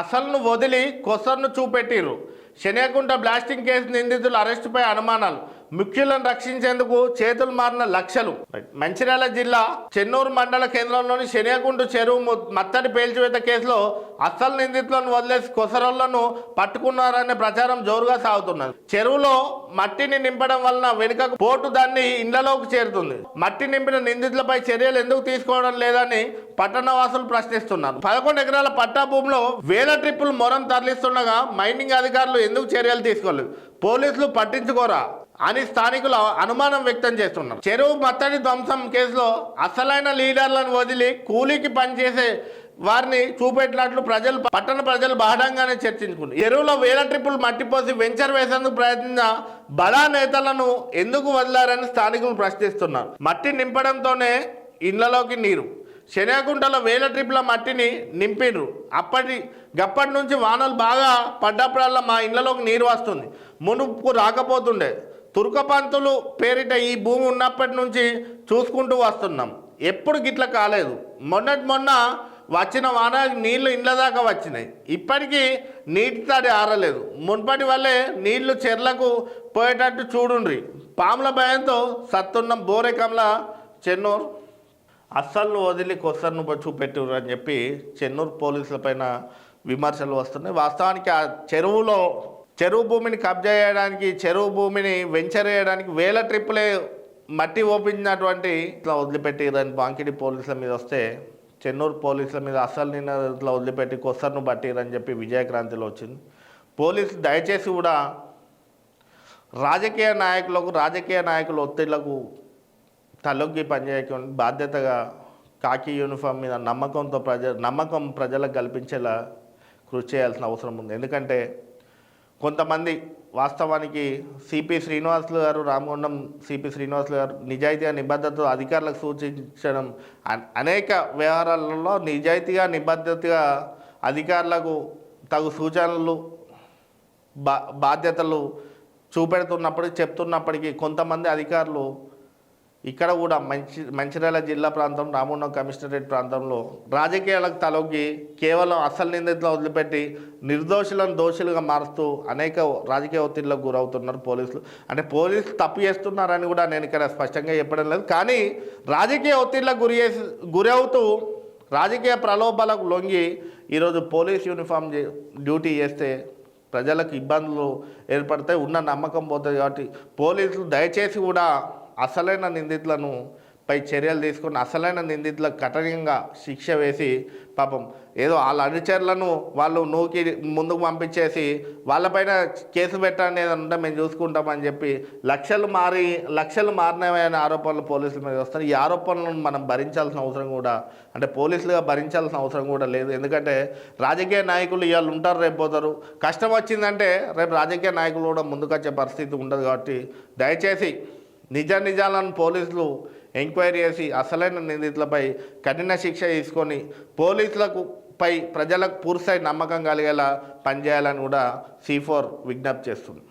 అసలును వదిలి కొసర్ను చూపెట్టిర్రు. శనియకుంట blasting case నిందితులు అరెస్టుపై అనుమానాలు. ముఖ్యులను రక్షించేందుకు చేతులు మారిన లక్షలు. మంచిర్యాల జిల్లా చెన్నూరు మండల కేంద్రంలోని శనియకుంట చెరువు మత్తడి పేల్చివేత కేసులో అస్సలు నిందితులను వదిలేసి కొసరళ్ళను పట్టుకున్నారనే ప్రచారం జోరుగా సాగుతున్నది. చెరువులో మట్టిని నింపడం వలన వెనుకకు పోటు దాన్ని ఇండ్లలోకి చేరుతుంది. మట్టి నింపిన నిందితులపై చర్యలు ఎందుకు తీసుకోవడం లేదని పట్టణవాసులు ప్రశ్నిస్తున్నారు. పదకొండు ఎకరాల పట్టా భూమిలో వేల ట్రిప్పులు మొరం తరలిస్తుండగా మైనింగ్ అధికారులు ఎందుకు చర్యలు తీసుకోలేదు? పోలీసులు పట్టించుకోరా? అని స్థానికులు అనుమానం వ్యక్తం చేస్తున్నారు. చెరువు మత్తడి ధ్వంసం కేసులో అసలైన లీడర్లను వదిలి కూలీకి పనిచేసే వారిని చూపెట్టినట్లు ప్రజలు పట్టణ ప్రజలు బాహంగానే చర్చించుకుంది ఎరువులో వేల ట్రిప్పులు మట్టిపోసి వెంచర్ వేసేందుకు ప్రయత్నించిన బడా నేతలను ఎందుకు వదిలారని స్థానికులు ప్రశ్నిస్తున్నారు. మట్టి నింపడంతోనే ఇళ్ళలోకి నీరు. శనియాకుంటలో వేల ట్రిప్ల మట్టిని నింపిండ్రు అప్పటి గప్పటి నుంచి వానలు బాగా పడ్డప్పుడల్లా మా ఇళ్ళలోకి నీరు వస్తుంది. మునుపు రాకపోతుండే. తుర్కపంతులు పేరిట ఈ భూమి ఉన్నప్పటి నుంచి చూసుకుంటూ వస్తున్నాం. ఎప్పుడు గిట్ల కాలేదు. మొన్నటి మొన్న వచ్చిన వాన నీళ్ళు ఇండ్ల దాకా వచ్చినాయి. ఇప్పటికీ నీటి తడి ఆరలేదు. మున్పటి వల్లే నీళ్ళు చెర్లకు పోయేటట్టు చూడుండ్రి. పాముల భయంతో సత్తున్న బోరెకమ్ల చెన్నూరు. అస్సలు వదిలి కొసర్ను చూపెట్టురు అని చెప్పి చెన్నూరు పోలీసుల పైన విమర్శలు వస్తున్నాయి. వాస్తవానికి ఆ చెరువులో చెరువు భూమిని కబ్జా చేయడానికి చెరువు భూమిని వెంచర్ చేయడానికి వేల ట్రిప్పులే మట్టి ఓపించినటువంటి ఇట్లా వదిలిపెట్టి దాని బాంకిడి పోలీసుల మీద వస్తే చెన్నూరు పోలీసుల మీద అసలు నిన్న ఇట్లా వదిలిపెట్టి కొసర్ను పట్టిరని చెప్పి విజయక్రాంతిలో వచ్చింది. పోలీసులు దయచేసి కూడా రాజకీయ నాయకులకు రాజకీయ నాయకుల ఒత్తిళ్ళకు తలొగ్గి పనిచేయకుండా బాధ్యతగా కాకి యూనిఫామ్ మీద నమ్మకంతో ప్రజ నమ్మకం ప్రజలకు కల్పించేలా కృషి చేయాల్సిన అవసరం ఉంది. ఎందుకంటే కొంతమంది వాస్తవానికి సిపి శ్రీనివాసులు గారు రామగుండం సిపి శ్రీనివాసులు గారు నిజాయితీగా నిబద్ధతతో అధికారులకు సూచించడం అనేక వ్యవహారాలలో నిజాయితీగా నిబద్ధతగా అధికారులకు తగు సూచనలు బా బాధ్యతలు చూపెడుతున్నప్పటికీ చెప్తున్నప్పటికీ కొంతమంది అధికారులు ఇక్కడ కూడా మంచి మంచిర్యాల జిల్లా ప్రాంతం రామగుండం కమిషనరేట్ ప్రాంతంలో రాజకీయాలకు తలొగ్గి కేవలం అసలు నిందితులు వదిలిపెట్టి నిర్దోషులను దోషులుగా మారుస్తూ అనేక రాజకీయ ఒత్తిళ్ళకు గురవుతున్నారు పోలీసులు. అంటే పోలీసులు తప్పు చేస్తున్నారని కూడా నేను ఇక్కడ స్పష్టంగా చెప్పడం లేదు. కానీ రాజకీయ ఒత్తిళ్ళకు గురి చేసి గురవుతూ రాజకీయ ప్రలోభాలకు లొంగి ఈరోజు పోలీస్ యూనిఫామ్ డ్యూటీ చేస్తే ప్రజలకు ఇబ్బందులు ఏర్పడతాయి ఉన్న నమ్మకం పోతుంది కాబట్టి పోలీసులు దయచేసి కూడా అసలైన నిందితులను పై చర్యలు తీసుకొని అసలైన నిందితులకు కఠినంగా శిక్ష వేసి పాపం ఏదో వాళ్ళ అనుచరులను వాళ్ళు నూకి ముందుకు పంపించేసి వాళ్ళపైన కేసు పెట్టండి ఉంటే మేము చూసుకుంటామని చెప్పి లక్షలు మారి లక్షలు మారినవైన ఆరోపణలు పోలీసుల మీద వస్తాయి ఈ ఆరోపణలను మనం భరించాల్సిన అవసరం కూడా అంటే పోలీసులుగా భరించాల్సిన అవసరం కూడా లేదు. ఎందుకంటే రాజకీయ నాయకులు ఇవాళ ఉంటారు రేపు పోతారు. కష్టం వచ్చిందంటే రేపు రాజకీయ నాయకులు కూడా ముందుకొచ్చే పరిస్థితి ఉండదు కాబట్టి దయచేసి నిజ నిజాలను పోలీసులు ఎంక్వైరీ చేసి అసలైన నిందితులపై కఠిన శిక్ష తీసుకొని పోలీసులకు పై ప్రజలకు పూర్తి నమ్మకం కలిగేలా పనిచేయాలని కూడా సి ఫోర్ విజ్ఞప్తి చేస్తుంది.